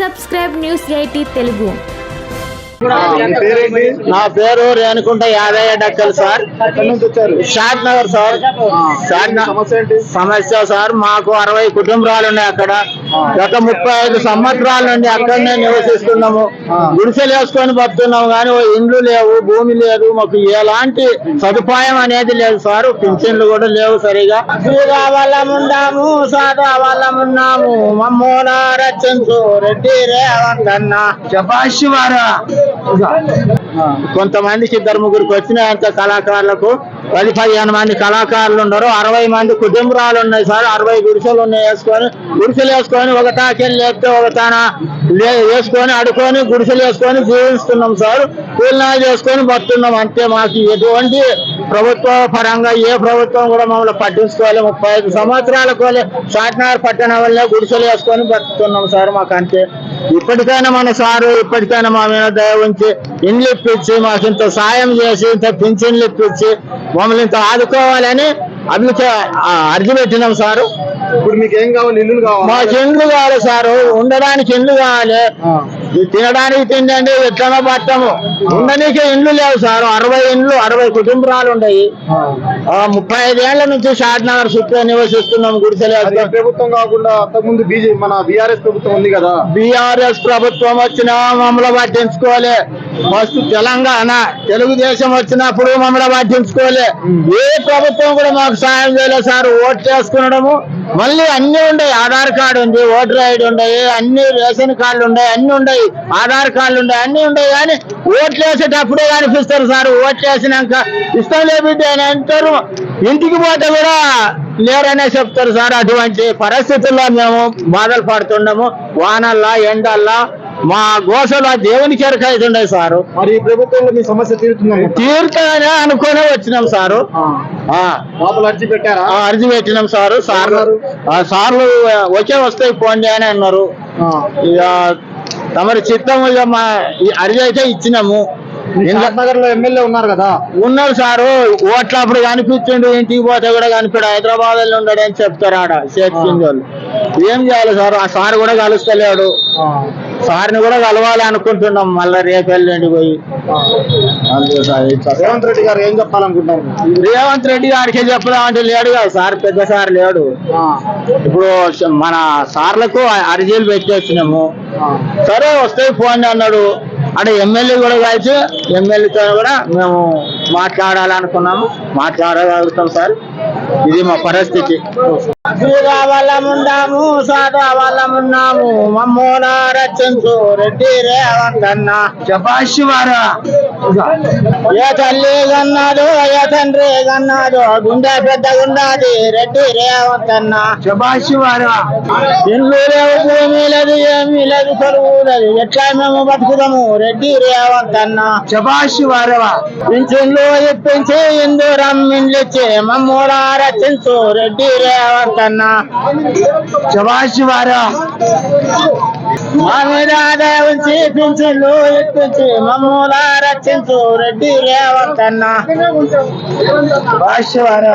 Subscribe news eighty Telugu. నా పేరు Renukunta Yadaiah Dakkal sir. Shadnagar sir. సమస్య సార్ మాకు అరవై కుటుంబాలు ఉన్నాయి అక్కడ. గత ముప్పై ఐదు సంవత్సరాల నుండి అక్కడనే నివసిస్తున్నాము. గుడిసెలు వేసుకొని బతున్నాము కానీ ఓ ఇండ్లు లేవు భూమి లేదు. మాకు ఎలాంటి సదుపాయం అనేది లేదు సార్. పింఛన్లు కూడా లేవు సరిగా. సూదా వాళ్ళం ఉన్నాము సాదా వాళ్ళం ఉన్నాము మమ్మూల రచించు రెడ్డి రేవంత్ అన్న శబాషివారా కొంతమందికి ఇద్దరు ముగ్గురికి వచ్చిన అంత కళాకారులకు పది పదిహేను మంది కళాకారులు ఉన్నారు అరవై మంది కుటుంబాలు ఉన్నాయి సార్. అరవై గుడిసెలు ఉన్నాయి వేసుకొని గుడిసెలు వేసుకొని ఒక తాకెళ్ళి లేకపోతే ఒక తాన లే- వేసుకొని అడుకొని గుడిసెలు వేసుకొని జీవిస్తున్నాం సార్. కూలినాలు చేసుకొని బతున్నాం అంతే మాకు ఎటువంటి ప్రభుత్వ పరంగా ఏ ప్రభుత్వం కూడా మమ్మల్ని పట్టించుకోవాలి ముప్పై ఐదు సంవత్సరాల కోలే షాట్నగర్ పట్టణం వల్లే గుడిసెలు వేసుకొని బతుకుతున్నాం సార్ మాకు అంతే. ఇప్పటికైనా మన సారు ఇప్పటికైనా మా మీద దయ ఉంచి ఇండ్లు ఇప్పించి మాకు ఇంత సాయం చేసి ఇంత పింఛన్లు ఇప్పించి మమ్మల్ని ఇంత ఆదుకోవాలని అభికే అర్జీ పెట్టినాం సారు. ఇప్పుడు మీకు ఏం కావాలి? ఇల్లు కావాలి? మాకు ఇండ్లు కావాలి సారు. ఉండడానికి ఇండ్లు కావాలి. తినడానికి తిండి అంటే ఎట్లనో పట్టము. ఉండడానికి ఇండ్లు లేవు సార్. అరవై ఇండ్లు అరవై కుటుంబాలు ఉన్నాయి ఆ, ముప్పై ఐదు ఏళ్ళ నుంచి షాద్ నగర్ చుట్టూ నివసిస్తున్నాం గుడిసెలు ప్రభుత్వం కాకుండా అంతకుముందు బీజే మన బీఆర్ఎస్ ప్రభుత్వం ఉంది కదా. బీఆర్ఎస్ ప్రభుత్వం వచ్చినా మమ్మల్ని పట్టించుకోలే. ఫస్ట్ తెలంగాణ తెలుగుదేశం వచ్చినప్పుడు మమ్మల్ని పట్టించుకోలే. ఏ ప్రభుత్వం కూడా మాకు సాయం చేయలేదు సార్. ఓట్ చేసుకునడము. మళ్ళీ అన్ని ఉన్నాయి ఆధార్ కార్డు ఉంది ఓటర్ ఐడి ఉన్నాయి అన్ని రేషన్ కార్డులు ఉన్నాయి అన్ని ఉన్నాయి ఆధార్ కార్డులు ఉన్నాయి అన్ని ఉన్నాయి కానీ ఓట్లు వేసేటప్పుడే కనిపిస్తారు సార్. ఓట్లు వేసినాక ఇష్టం లేబిడ్డ అని అంటారు. ఇంటికి పోతే కూడా లేరనే చెప్తారు సార్. అటువంటి పరిస్థితుల్లో మేము బాధలు పడుతున్నాము వానల్లా ఎండల్లా మా గోసలు దేవునికి ఎరకైతుండే సారు. మరి ఈ ప్రభుత్వంలో మీ సమస్య తీరుతుందండి తీరుతానే అనుకునే వచ్చినాం సారు. అర్జీ పెట్టారా? అర్జీ పెట్టినాం సారు. సార్లు సార్లు వచ్చే వస్తాయి పోండి అని అన్నారు. తమరి చిత్తం ఇక మా అర్జీ అయితే ఇచ్చినాము. నగర్లో ఎమ్మెల్యే ఉన్నారు కదా. ఉన్నారు సారు. ఓట్లప్పుడు కనిపించిండు ఇంటికి పోతే కూడా కనిపించాడు. హైదరాబాద్లో ఉన్నాడు అని చెప్తారు ఆడ చేతికింది వాళ్ళు. ఏం చేయాలి సార్? ఆ సార్ కూడా కలుస్తలేడు. సార్ని కూడా కలవాలి అనుకుంటున్నాం. మళ్ళీ రేపు ఎల్లుండి పోయి. రేవంత్ రెడ్డి గారు ఏం చెప్పాలనుకుంటున్నారు? రేవంత్ రెడ్డి గారికి చెప్పుదామంటే లేడు కదా సార్ పెద్ద సార్ లేడు. ఇప్పుడు మన సార్లకు అర్జీలు పెట్టేసినాము సరే వస్తాయి ఫోన్ అన్నాడు అంటే ఎమ్మెల్యే కూడా కలిసి ఎమ్మెల్యేతో కూడా మేము మాట్లాడాలనుకున్నాము. మాట్లాడగలుగుతాం సార్. ఇది మా పరిస్థితి. ఉన్నాము సాదా వాళ్ళం ఉన్నాము మమ్మూల రచించు రెడ్డి రేవంత్ అన్న శపాశివారా ఏ తల్లి కన్నాడు ఏ తండ్రి కన్నాడు గుండె పెద్దగుండాది రెడ్డి రేవంత్ అన్న శబాషివారా ఇండ్లు లేవు భూమి లేదు ఏమీ లేదు చదువు లేదు. ఎట్లా మేము బతుకుదాము? రెడ్డి రేవంత్ అన్న శబాషివారా పింఛన్లు ఇప్పించి ఇందూరం ఇండ్లు ఇచ్చి మమ్మూల రచించు రెడ్డి రేవంత్ అన్న శబాషివారా మా మీద ఆదాయం ఉంచి పింఛన్లు ఇప్పించి మమ్మూల రచించు రెడ్డి రేవంత్ అన్న. భాష్యవారా